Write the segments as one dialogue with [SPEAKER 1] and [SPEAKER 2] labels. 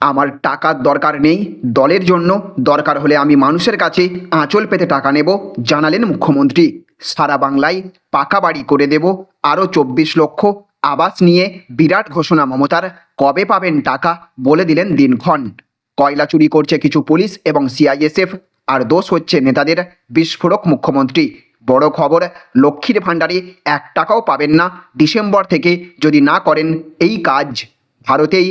[SPEAKER 1] আমার টাকার দরকার নেই, দলের জন্য দরকার হলে আমি মানুষের কাছে আঁচল পেতে টাকা নেব, জানালেন মুখ্যমন্ত্রী। সারা বাংলায় পাকা বাড়ি করে দেব, আরও চব্বিশ লক্ষ আবাস নিয়ে বিরাট ঘোষণা মমতার, কবে পাবেন টাকা বলে দিলেন দিনক্ষণ। কয়লা চুরি করছে কিছু পুলিশ এবং সিআইএসএফ আর দোষ হচ্ছে নেতাদের, বিস্ফোরক মুখ্যমন্ত্রী। বড় খবর, লক্ষ্মীর ভাণ্ডারে এক টাকাও পাবেন না, ডিসেম্বর থেকে যদি না করেন, এই কাজ। ভারতেই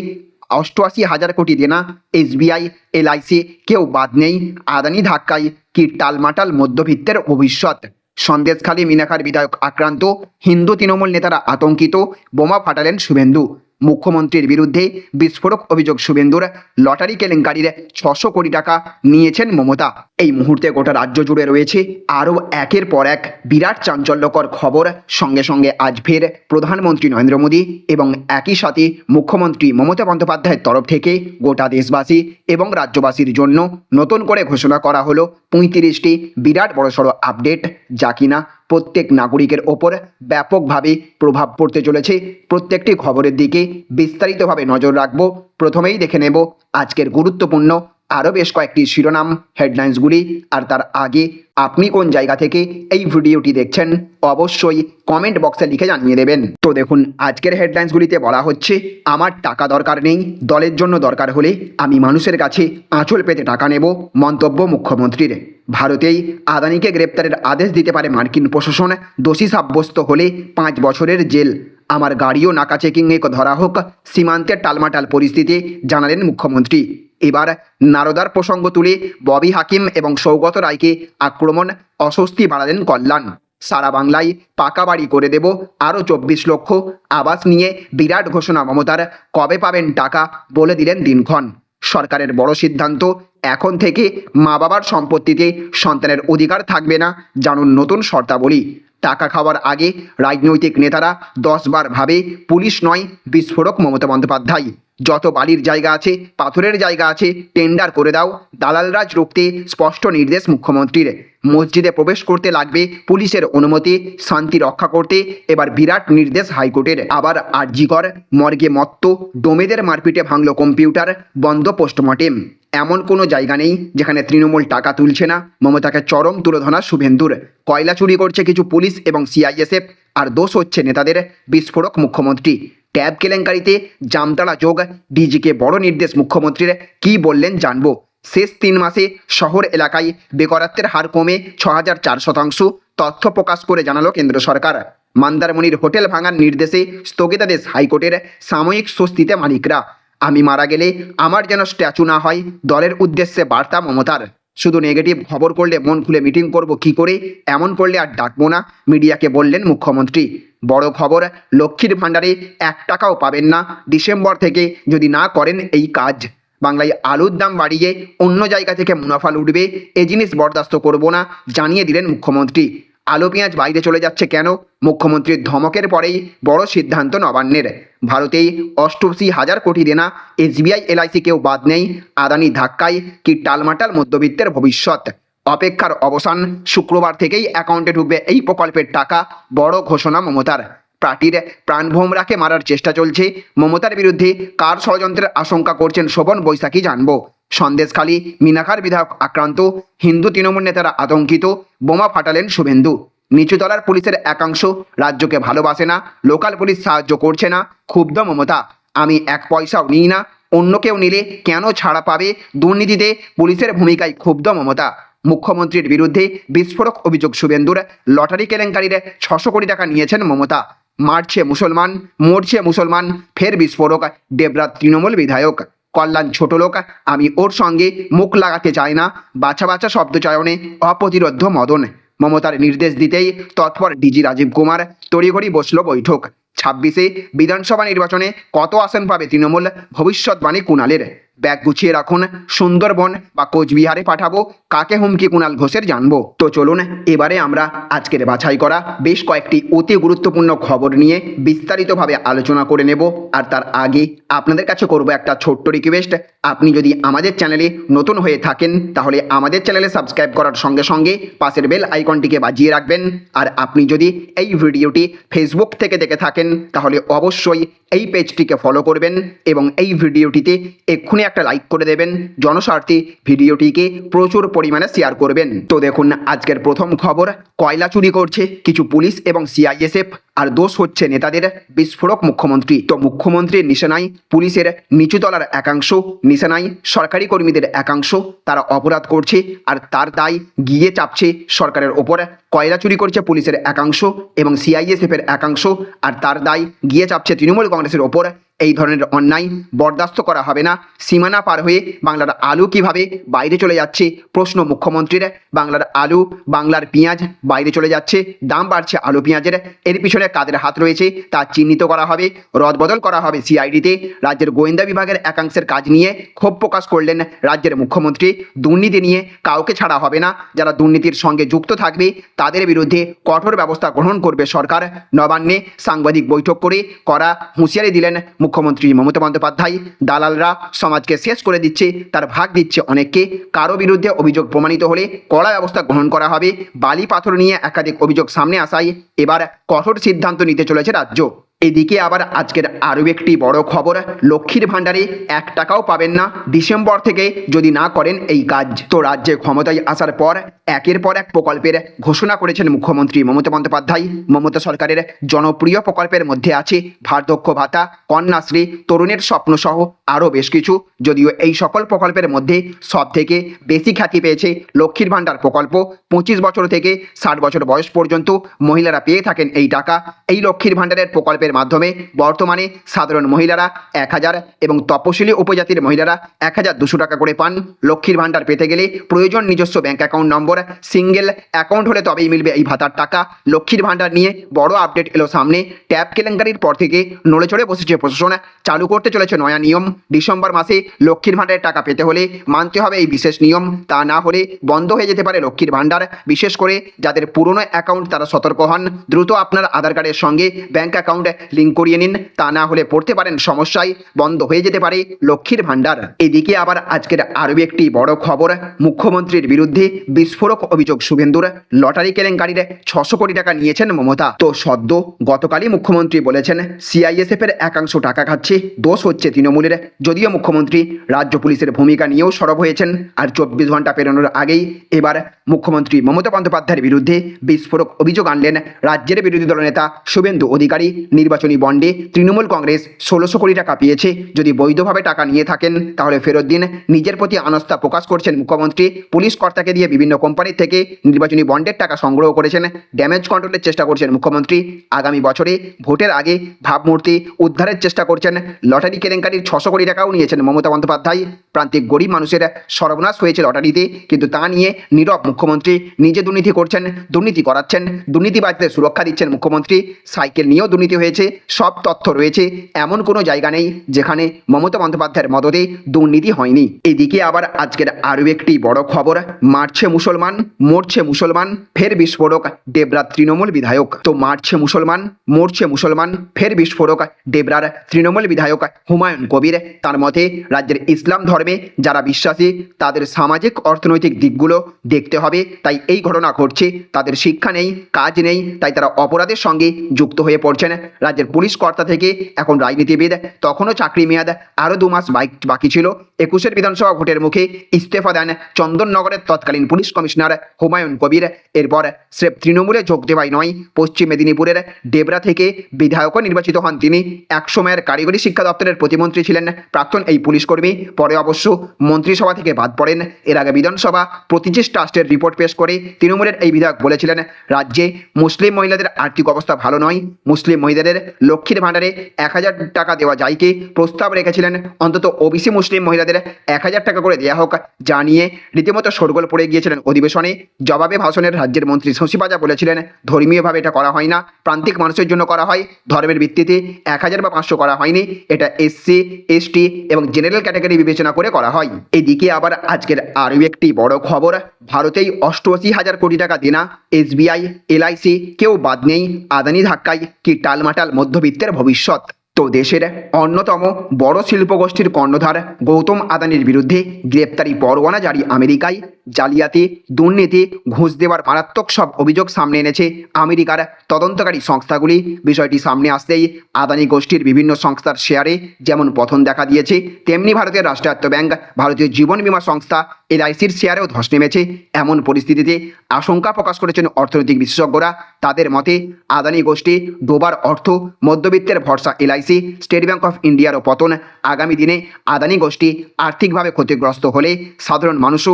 [SPEAKER 1] অষ্টআশি হাজার কোটি দেনা, এসবিআই, এলআইসি, কেউ বাদ নেই। আদানি ধাক্কায় কি টালমাটাল মধ্যবিত্তের ভবিষ্যৎ। সন্দেশখালী মিনাখার বিধায়ক আক্রান্ত, হিন্দু তৃণমূল নেতারা আতঙ্কিত। বোমা ফাটালেন শুভেন্দু। মুখ্যমন্ত্রীর বিরুদ্ধে বিস্ফোরক অভিযোগ শুভেন্দুর লটারি কেলেঙ্কারির ছশো কোটি টাকা নিয়েছেন মমতা। এই মুহূর্তে গোটা রাজ্য জুড়ে রয়েছে আরও একের পর এক বিরাট চাঞ্চল্যকর খবর। সঙ্গে সঙ্গে আজ ফের প্রধানমন্ত্রী নরেন্দ্র মোদী এবং একই সাথে মুখ্যমন্ত্রী মমতা বন্দ্যোপাধ্যায়ের তরফ থেকে গোটা দেশবাসী এবং রাজ্যবাসীর জন্য নতুন করে ঘোষণা করা হলো পঁয়ত্রিশটি বিরাট বড়সড় আপডেট। যা কিনা প্রত্যেক নাগরিকের ওপর ব্যাপকভাবে প্রভাব পড়তে চলেছে। প্রত্যেকটি খবরের দিকে বিস্তারিতভাবে নজর রাখব। প্রথমেই দেখে নেব আজকের গুরুত্বপূর্ণ আরও বেশ কয়েকটি শিরোনাম হেডলাইন্সগুলি আর তার আগে আপনি কোন জায়গা থেকে এই ভিডিওটি দেখছেন, অবশ্যই কমেন্ট বক্সে লিখে জানিয়ে দেবেন। তো দেখুন, আজকের হেডলাইন্সগুলিতে বলা হচ্ছে, আমার টাকা দরকার নেই, দলের জন্য দরকার হলে আমি মানুষের কাছে আঁচল পেতে টাকা নেব, মন্তব্য মুখ্যমন্ত্রীর। ভারতেই আদানিকে গ্রেপ্তারের আদেশ দিতে পারে মার্কিন প্রশাসন, দোষী সাব্যস্ত হলে পাঁচ বছরের জেল। আমার গাড়িও নাকা চেকিংয়ে ধরা হোক, সীমান্তের টালমাটাল পরিস্থিতি, জানালেন মুখ্যমন্ত্রী। এবার নারদার প্রসঙ্গ তুলে ববি হাকিম এবং সৌগত রায়কে আক্রমণ, অস্বস্তি বাড়ালেন কল্যাণ। সারা বাংলায় পাকা বাড়ি করে দেব আরও চব্বিশ লক্ষ। আবাস নিয়ে বিরাট ঘোষণা মমতার, কবে পাবেন টাকা বলে দিলেন দিনক্ষণ। সরকারের বড় সিদ্ধান্ত, এখন থেকে মা বাবার সম্পত্তিতে সন্তানের অধিকার থাকবে না, জানুন নতুন শর্তাবলী। টাকা খাওয়ার আগে রাজনৈতিক নেতারা দশবার ভাবে পুলিশ নয়, বিস্ফোরক মমতা বন্দ্যোপাধ্যায়। যত বালির জায়গা আছে, পাথরের জায়গা আছে টেন্ডার করে দাও। দালালরাজ রুখতে স্পষ্ট নির্দেশ মুখ্যমন্ত্রীর। মসজিদে প্রবেশ করতে লাগবে পুলিশের অনুমতি, শান্তি রক্ষা করতে। এবার বিরাট নির্দেশ হাইকোর্টের। আবার আরজিকর, মর্গে মত্ত, ডোমেদের মারপিটে ভাঙল কম্পিউটার, বন্ধ পোস্টমর্টেম। এমন কোনো জায়গা নেই যেখানে তৃণমূল টাকা তুলছে না। মমতাকে চরম তুলোধনা শুভেন্দুর। কয়লা চুরি করছে কিছু পুলিশ এবং সিআইএসএফ আর দোষ হচ্ছে নেতাদের, বিস্ফোরক মুখ্যমন্ত্রী। ট্যাব কেলেঙ্কারিতে জামতাড়া যোগ। ডিজিকে বড় নির্দেশ মুখ্যমন্ত্রীর। কি বললেন জানব। শেষ তিন মাসে শহর এলাকায় বেকারত্বের হার কমে ছ হাজার চার শতাংশ, তথ্য প্রকাশ করে জানালো কেন্দ্র সরকার। মন্দারমণির হোটেল ভাঙার নির্দেশে স্থগিতাদেশ হাইকোর্টের সাময়িক স্বস্তিতে মালিকরা। আমি মারা গেলে আমার যেন স্ট্যাচু না হয়, দলের উদ্দেশ্যে বার্তা মমতার। শুধু নেগেটিভ খবর করলে মন খুলে মিটিং করব কি করে, এমন করলে আর ডাকবো না, মিডিয়াকে বললেন মুখ্যমন্ত্রী। বড় খবর, লক্ষ্মীর ভাণ্ডারে এক টাকাও পাবেন না। ডিসেম্বর থেকে যদি না করেন এই কাজ, বাংলায় আলুর দাম বাড়িয়ে অন্য জায়গা থেকে মুনাফা লুটবে, এ জিনিস বরদাস্ত করব না, জানিয়ে দিলেন মুখ্যমন্ত্রী। আলু, পেঁয়াজ বাইরে চলে যাচ্ছে কেন? মুখ্যমন্ত্রীর ধমকের পরেই বড় সিদ্ধান্ত নবান্নের। ভারতেই অষ্টআশি হাজার কোটি দেনা এসবিআই এলআইসি কেউ বাদ নেই। আদানি ধাক্কায় কি টালমাটাল মধ্যবিত্তের ভবিষ্যৎ? অপেক্ষার অবসান শুক্রবার থেকেই অ্যাকাউন্টে ঢুকবে এই প্রকল্পের টাকা। বড় ঘোষণা মমতার। প্রার্থীর প্রাণভোমরাকে মারার চেষ্টা চলছে। মমতার বিরুদ্ধে কার ষড়যন্ত্রের আশঙ্কা করছেন শোভন বৈশাখী জানব। সন্দেশখালী মিনাখার বিধায়ক আক্রান্ত। হিন্দু তৃণমূল নেতারা আতঙ্কিত। বোমা ফাটালেন শুভেন্দু। নিচুতলার পুলিশের একাংশ রাজ্যকে ভালোবাসে না। লোকাল পুলিশ সাহায্য করছে না। ক্ষুব্ধ মমতা। আমি এক পয়সাও নিই না। অন্য কেউ নিলে কেন ছাড়া পাবে? দুর্নীতিতে পুলিশের ভূমিকায় ক্ষুব্ধ মমতা। মুখ্যমন্ত্রীর বিরুদ্ধে বিস্ফোরক অভিযোগ শুভেন্দুর। লটারি কেলেঙ্কারির ছশো কোটি টাকা নিয়েছেন মমতা। মারছে মুসলমান, মরছে মুসলমান, ফের বিস্ফোরক। দেবরাত তৃণমূল বিধায়ক, কল্যাণ ছোট লোক, আমি ওর সঙ্গে মুখ লাগাতে চাই না, বাছা বাছা শব্দচয়নে অপ্রতিরোধ্য মদন। মমতার নির্দেশ দিতেই তৎপর ডিজি রাজীব কুমার তড়িঘড়ি বসল বৈঠক। ছাব্বিশে বিধানসভা নির্বাচনে কত আসন পাবে তৃণমূল? ভবিষ্যৎবাণী কুণালের। ব্যাগ গুছিয়ে রাখুন, সুন্দরবন বা কোচবিহারে পাঠাবো, কাকে হুমকি কুণাল ঘোষের জানব। তো চলুন, এবারে আমরা আজকের বাছাই করা বেশ কয়েকটি অতি গুরুত্বপূর্ণ খবর নিয়ে বিস্তারিতভাবে আলোচনা করে নেব, আর তার আগে আপনাদের কাছে করব একটা ছোট্ট রিকোয়েস্ট আপনি যদি আমাদের চ্যানেলে নতুন হয়ে থাকেন, তাহলে আমাদের চ্যানেলে সাবস্ক্রাইব করার সঙ্গে সঙ্গে পাশের বেল আইকনটিকে বাজিয়ে রাখবেন। আর আপনি যদি এই ভিডিওটি ফেসবুক থেকে দেখে থাকেন, তাহলে অবশ্যই এই পেজটিকে ফলো করবেন এবং এই ভিডিওটিতে এক্ষুনি একটা লাইক করে দেবেন, জনস্বার্থে ভিডিওটিকে প্রচুর পরিমাণে শেয়ার করবেন। তো দেখুন, আজকের প্রথম খবর, কয়লা চুরি করছে, কিছু পুলিশ এবং সিআইএসএফ আর দোষ হচ্ছে নেতাদের বিস্ফোরক মুখ্যমন্ত্রী। তো মুখ্যমন্ত্রীর নিশানায় পুলিশের নিচুতলার একাংশ, নিশানায় সরকারি কর্মীদের একাংশ তারা অপরাধ করছে আর তার দায় গিয়ে চাপছে সরকারের ওপর। কয়লা চুরি করছে পুলিশের একাংশ এবং সিআইএসএফ এর একাংশ আর তার দায় গিয়ে চাপছে তৃণমূল কংগ্রেসের ওপর। এই ধরনের অন্যায় বরদাস্ত করা হবে না। সীমানা পার হয়ে বাংলার আলু কীভাবে বাইরে চলে যাচ্ছে প্রশ্ন মুখ্যমন্ত্রীর। বাংলার আলু, বাংলার পেঁয়াজ বাইরে চলে যাচ্ছে, দাম বাড়ছে আলু, পেঁয়াজের। এর পিছনে কাদের হাত রয়েছে তা চিহ্নিত করা হবে, রদবদল করা হবে সিআইডিতে রাজ্যের গোয়েন্দা বিভাগের একাংশের কাজ নিয়ে ক্ষোভ প্রকাশ করলেন রাজ্যের মুখ্যমন্ত্রী। দুর্নীতি নিয়ে কাউকে ছাড়া হবে না। যারা দুর্নীতির সঙ্গে যুক্ত থাকবে, তাদের বিরুদ্ধে কঠোর ব্যবস্থা গ্রহণ করবে সরকার। নবান্নে সাংবাদিক বৈঠক করে করা হুঁশিয়ারি দিলেন মুখ্যমন্ত্রী মমতা বন্দ্যোপাধ্যায়। দালালরা সমাজকে শেষ করে দিচ্ছে, তার ভাগ দিচ্ছে অনেককে। কারও বিরুদ্ধে অভিযোগ প্রমাণিত হলে কড়া ব্যবস্থা গ্রহণ করা হবে। বালি পাথর নিয়ে একাধিক অভিযোগ সামনে আসায়। এবার কঠোর সিদ্ধান্ত নিতে চলেছে রাজ্য। এদিকে আবার আজকের আরও একটি বড় খবর, লক্ষ্মীর ভাণ্ডারে এক টাকাও পাবেন না ডিসেম্বর থেকে যদি না করেন এই কাজ। তো রাজ্যে ক্ষমতায় আসার পর একের পর এক প্রকল্পের ঘোষণা করেছেন মুখ্যমন্ত্রী মমতা বন্দ্যোপাধ্যায়। মমতা সরকারের জনপ্রিয় প্রকল্পের মধ্যে আছে বার্ধক্য ভাতা, কন্যাশ্রী, তরুণের স্বপ্ন সহ আরও বেশ কিছু। যদিও এই সকল প্রকল্পের মধ্যে সব থেকে বেশি খ্যাতি পেয়েছে লক্ষ্মীর ভাণ্ডার প্রকল্প। পঁচিশ বছর থেকে ষাট বছর বয়স পর্যন্ত মহিলারা পেয়ে থাকেন এই টাকা। এই লক্ষ্মীর ভাণ্ডারের প্রকল্পের মাধ্যমে বর্তমানে সাধারণ মহিলারা এক হাজার এবং তপশিলি উপজাতির মহিলারা এক হাজার দুশো টাকা করে পান। লক্ষ্মীর ভাণ্ডার পেতে গেলে প্রয়োজন নিজস্ব bank account number, single account হলে তবেই মিলবে এই ভাতার টাকা। লক্ষ্মীর ভাণ্ডার নিয়ে বড় আপডেট এলো সামনে। ট্যাব কেলেঙ্কারির পর থেকে নড়ে চড়ে বসেছে প্রশাসন। চালু করতে চলেছে নয়া নিয়ম। ডিসেম্বর মাসে লক্ষ্মীর ভাণ্ডারের টাকা পেতে হলে মানতে হবে এই বিশেষ নিয়ম। তা না হলে বন্ধ হয়ে যেতে পারে লক্ষ্মীর ভাণ্ডার। বিশেষ করে যাদের পুরনো অ্যাকাউন্ট তারা সতর্ক হন। দ্রুত আপনার আধার কার্ডের সঙ্গে ব্যাংক অ্যাকাউন্ট লিঙ্ক করিয়ে নিন তা না হলে পড়তে পারেন, সমস্যায় বন্ধ হয়ে যেতে পারে লক্ষ্মীর ভাণ্ডার। এদিকে আবার আজকের আরও একটি বড় খবর, মুখ্যমন্ত্রীর বিরুদ্ধে বিস্ফোরক অভিযোগ শুভেন্দুর, লটারি কেলেঙ্কারির ছশো কোটি টাকা নিয়েছেন মমতা। তো সদ্য গতকালই মুখ্যমন্ত্রী বলেছেন সিআইএসএফ এর একাংশ টাকা খাচ্ছে, দোষ হচ্ছে তৃণমূলের। যদিও মুখ্যমন্ত্রী রাজ্য পুলিশের ভূমিকা নিয়েও সরব হয়েছেন, আর চব্বিশ ঘণ্টা পেরোনোর আগেই এবার মুখ্যমন্ত্রী মমতা বন্দ্যোপাধ্যায়ের বিরুদ্ধে বিস্ফোরক অভিযোগ আনলেন রাজ্যের বিরোধী দলনেতা শুভেন্দু অধিকারী নির্বাচনী বন্ডে তৃণমূল কংগ্রেস ষোলোশো কোটি টাকা পেয়েছে। যদি বৈধভাবে টাকা নিয়ে থাকেন, তাহলে ফেরত দিন। নিজের প্রতি আনস্থা প্রকাশ করছেন মুখ্যমন্ত্রী। পুলিশ কর্তাকে দিয়ে বিভিন্ন কোম্পানির থেকে নির্বাচনী বন্ডের টাকা সংগ্রহ করেছেন। ড্যামেজ কন্ট্রোলের চেষ্টা করছেন মুখ্যমন্ত্রী। আগামী বছরে ভোটের আগে ভাবমূর্তি উদ্ধারের চেষ্টা করছেন। লটারি কেলেঙ্কারির ছশো কোটি টাকাও নিয়েছেন মমতা বন্দ্যোপাধ্যায়। প্রান্তিক গরিব মানুষের সর্বনাশ হয়েছে লটারিতে, কিন্তু তা নিয়ে নীরব মুখ্যমন্ত্রী নিজে দুর্নীতি করছেন, দুর্নীতি করাচ্ছেন, দুর্নীতিবাজদের সুরক্ষা দিচ্ছেন মুখ্যমন্ত্রী। সাইকেল নিয়েও দুর্নীতি হয়েছে। সব তথ্য রয়েছে, এমন কোনো জায়গা নেই যেখানে মমতা বন্দ্যোপাধ্যায়ের মদতে দুর্নীতি হয়নি। এদিকে আবার আজকের আরও একটি বড় খবর, মারছে মুসলমান, মরছে মুসলমান, ফের বিস্ফোরক ডেবরা তৃণমূল বিধায়ক। তো মারছে মুসলমান, মরছে মুসলমান, ফের বিস্ফোরক ডেবরার তৃণমূল বিধায়ক হুমায়ুন কবির। তার মতে, রাজ্যের ইসলাম ধর্মে যারা বিশ্বাসী, তাদের সামাজিক, অর্থনৈতিক দিকগুলো দেখতে হবে। তাই এই ঘটনা ঘটছে, তাদের শিক্ষা নেই, কাজ নেই, তাই তারা অপরাধের সঙ্গে যুক্ত হয়ে পড়ছেন। রাজ্যের পুলিশ কর্তা থেকে এখন রাজনীতিবিদ তখনও চাকরি মেয়াদ আরও দু মাস বাকি ছিল। একুশের বিধানসভা ভোটের মুখে ইস্তফা দেন চন্দননগরের তৎকালীন পুলিশ কমিশনার হুমায়ুন কবির। এরপর স্রেফ তৃণমূলে যোগ দেওয়াই নয়, পশ্চিম মেদিনীপুরের ডেবরা থেকে বিধায়কও নির্বাচিত হন তিনি। একসময়ের কারিগরি শিক্ষা দপ্তরের প্রতিমন্ত্রী ছিলেন প্রাক্তন এই পুলিশ কর্মী পরে অবশ্য মন্ত্রিসভা থেকে বাদ পড়েন। এর আগে বিধানসভা প্রতিচিস ট্রাস্টের রিপোর্ট পেশ করে তৃণমূলের এই বিধায়ক বলেছিলেন, রাজ্যে মুসলিম মহিলাদের আর্থিক অবস্থা ভালো নয়। মুসলিম মহিলাদের লক্ষ্মীর ভাণ্ডারে এক হাজার টাকা দেওয়া যায় কি? প্রস্তাব রেখেছিলেন অন্তত ওবিসি মুসলিম মহিলাদের এক হাজার টাকা করে দেওয়া হোক যা নিয়ে রীতিমতো শোরগোল পড়ে গিয়েছিলেন অধিবেশনে। জবাবে ভাষণের রাজ্যের মন্ত্রী শশী পাজা বলেছিলেন, ধর্মীয়ভাবে এটা করা হয় না, প্রান্তিক মানুষের জন্য করা হয়, ধর্মের ভিত্তিতে এক হাজার বা পাঁচশো করা হয়নি, এটা এসসি, এসটি এবং জেনারেল ক্যাটাগরি বিবেচনা করে করা হয়। এদিকে আবার আজকের আরও একটি বড় খবর, ভারতেই অষ্টআশি হাজার কোটি টাকা দেনা, এসবিআই, এলআইসি, কেউ বাদ নেই, আদানি ধাক্কায় কি টালমাটাল মধ্যবিত্তের ভবিষ্যৎ। তো দেশের অন্যতম বড় শিল্পগোষ্ঠীর কর্ণধার গৌতম আদানির বিরুদ্ধে গ্রেপ্তারি পরোয়ানা জারি আমেরিকায়। জালিয়াতি, দুর্নীতি, ঘুষ দেওয়ার মারাত্মক সব অভিযোগ সামনে এনেছে আমেরিকার তদন্তকারী সংস্থাগুলি। বিষয়টি সামনে আসতেই আদানি গোষ্ঠীর বিভিন্ন সংস্থার শেয়ারে যেমন পথন দেখা দিয়েছে, তেমনি ভারতের রাষ্ট্রায়ত্ত ব্যাংক, ভারতীয় জীবন বীমা সংস্থা এলআইসির শেয়ারেও ধস নেমেছে। এমন পরিস্থিতিতে আশঙ্কা প্রকাশ করেছেন অর্থনৈতিক বিশেষজ্ঞরা। তাদের মতে, আদানি গোষ্ঠী ডোবার অর্থ, মধ্যবিত্তের ভরসা এলআইসি, স্টেট ব্যাংক অফ ইন্ডিয়ারও পতন। আগামী দিনে আদানি গোষ্ঠী আর্থিকভাবে ক্ষতিগ্রস্ত হলে সাধারণ মানুষও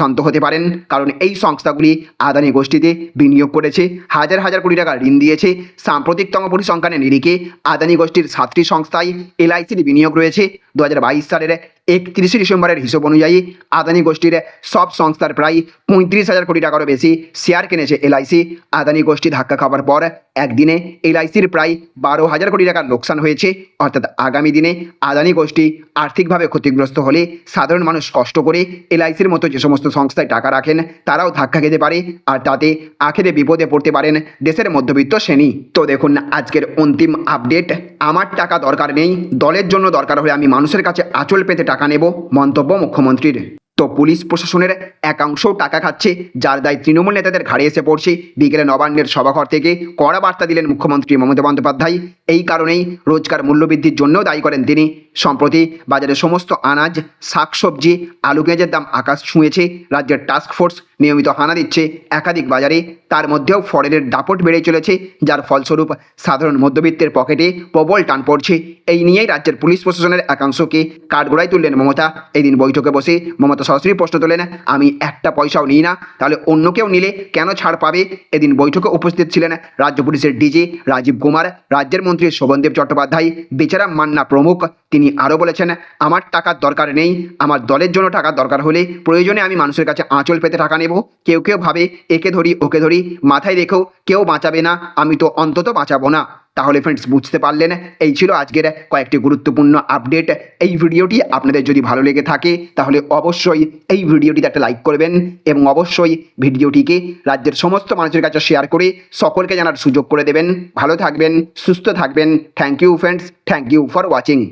[SPEAKER 1] সর্বশান্ত হতে পারেন। কারণ এই সংস্থাগুলি আদানি গোষ্ঠীতে বিনিয়োগ করেছে, হাজার হাজার কোটি টাকা ঋণ দিয়েছে। সাম্প্রতিকতম পরিসংখ্যানের নিরিখে আদানি গোষ্ঠীর সাতটি সংস্থায় এলআইসির বিনিয়োগ রয়েছে। দু হাজার বাইশ সালের একত্রিশে ডিসেম্বরের হিসেব অনুযায়ী আদানি গোষ্ঠীর সব সংস্থার প্রায় পঁয়ত্রিশ হাজার কোটি টাকারও বেশি শেয়ার কিনেছে এলআইসি। আদানি গোষ্ঠী ধাক্কা খাওয়ার পর একদিনে এলআইসির প্রায় বারো হাজার কোটি টাকার লোকসান হয়েছে। অর্থাৎ আগামী দিনে আদানি গোষ্ঠী আর্থিকভাবে ক্ষতিগ্রস্ত হলে সাধারণ মানুষ কষ্ট করে এলআইসির মতো যে সমস্ত সংস্থায় টাকা রাখেন, তারাও ধাক্কা খেতে পারে আর তাতে আখেরে বিপদে পড়তে পারেন দেশের মধ্যবিত্ত শ্রেণি। তো দেখুন, আজকের অন্তিম আপডেট আমার টাকা দরকার নেই, দলের জন্য দরকার হলে আমি মানুষের কাছে আঁচল পেতে টাকা নেব, মন্তব্য মুখ্যমন্ত্রীর। তো পুলিশ প্রশাসনের একাংশ টাকা খাচ্ছে, যার দায় তৃণমূল নেতাদের ঘাড়ে এসে পড়ছে। বিকেলে নবান্নের সভাঘর থেকে কড়া বার্তা দিলেন মুখ্যমন্ত্রী মমতা বন্দ্যোপাধ্যায়। এই কারণেই রোজগার মূল্যবৃদ্ধির জন্য দায়ী করেন তিনি। সম্প্রতি বাজারে সমস্ত আনাজ, শাকসবজি, আলু পেঁয়াজের দাম আকাশ ছুঁয়েছে, রাজ্যের টাস্ক ফোর্স নিয়মিত হানা দিচ্ছে। একাধিক বাজারে তার মধ্যেও ফরেনের দাপট বেড়ে চলেছে, যার ফলস্বরূপ সাধারণ মধ্যবিত্তের পকেটে প্রবল টান পড়ছে। এই নিয়েই রাজ্যের পুলিশ প্রশাসনের একাংশকে কাঠগড়ায় তুললেন মমতা। এদিন বৈঠকে বসে মমতা সরাসরি প্রশ্ন তোলেন, আমি একটা পয়সাও নিই না, তাহলে অন্য কেউ নিলে কেন ছাড় পাবে? এদিন বৈঠকে উপস্থিত ছিলেন রাজ্য পুলিশের ডিজি রাজীব কুমার, রাজ্যের মন্ত্রী শোভনদেব চট্টোপাধ্যায় বেচারাম মান্না প্রমুখ, তিনি আরও বলেছেন, আমার টাকার দরকার নেই। আমার দলের জন্য টাকার দরকার হলে প্রয়োজনে আমি মানুষের কাছে আঁচল পেতে টাকা নেব। কেউ কেউ ভাবে, একে ধরি, ওকে ধরি। মাথায় রেখেও কেউ বাঁচাবে না। আমি তো অন্তত বাঁচাবো না। তাহলে ফ্রেন্ডস বুঝতে পারলেন? এই ছিল আজকের কয়েকটি গুরুত্বপূর্ণ আপডেট এই ভিডিওটি আপনাদের যদি ভালো লেগে থাকে, তাহলে অবশ্যই এই ভিডিওটিতে একটা লাইক করবেন এবং অবশ্যই ভিডিওটিকে রাজ্যের সমস্ত মানুষের কাছে শেয়ার করে সকলকে জানার সুযোগ করে দেবেন। ভালো থাকবেন, সুস্থ থাকবেন। Thank you friends thank you for watching